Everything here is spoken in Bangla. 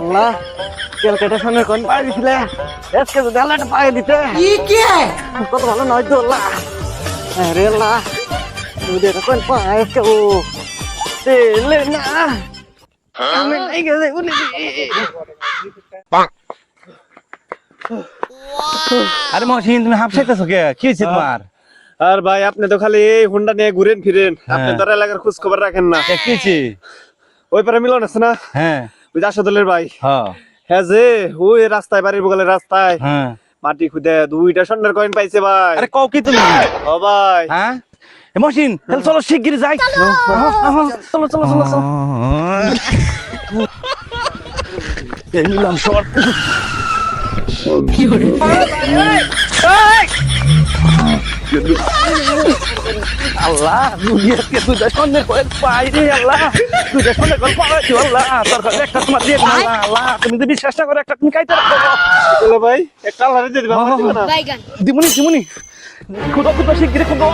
আল্লাহ ক্যালকাটা কোন পায়ে দিছিলে? আজকে যদি আল্লাহ একটা পায়ে দিতে। কত ভালো নয় তো আল্লাহ। আরে আল্লাহ তুমি এটা কোন পায়ে আজকে ও তেলে না। আমি নাই গেছে বলে আরে মহসিন তুমি হাফসাইতেছো কে? কি হয়েছে তোমার? আর ভাই আপনি তো খালি এই হুন্ডা নিয়ে ঘুরেন ফিরেন। আপনি তো আর এলাকার খোঁজ খবর রাখেন না। কি ওই পারে মিলন আছে না? হ্যাঁ। ওই আসাদুলের ভাই। হ্যাঁ। হ্যাঁ যে ওই রাস্তায় বাড়ির বগলে রাস্তায়। হ্যাঁ। মাটি খুদে দুইটা স্বর্ণের কয়েন পাইছে ভাই। আরে কও কি তুমি? ও ভাই। হ্যাঁ? এ মহসিন তাহলে চলো শিগগিরি যাই। চলো। চলো চলো চলো এই নিলাম সর আল্লাহ দুনিয়াকে তুই স্বর্ণের কয়েক পাই রে আল্লাহ। তুই কয়েক পাই আল্লাহ তোর কাছে একটা তোমার দিয়ে আল্লাহ আল্লাহ তুমি যদি বিশ্বাস না করে একটা তুমি কাইতে রাখো ভাই একটা আল্লাহ দিমুনি দিমুনি। খুদো খুদো শিগগিরি খুদো।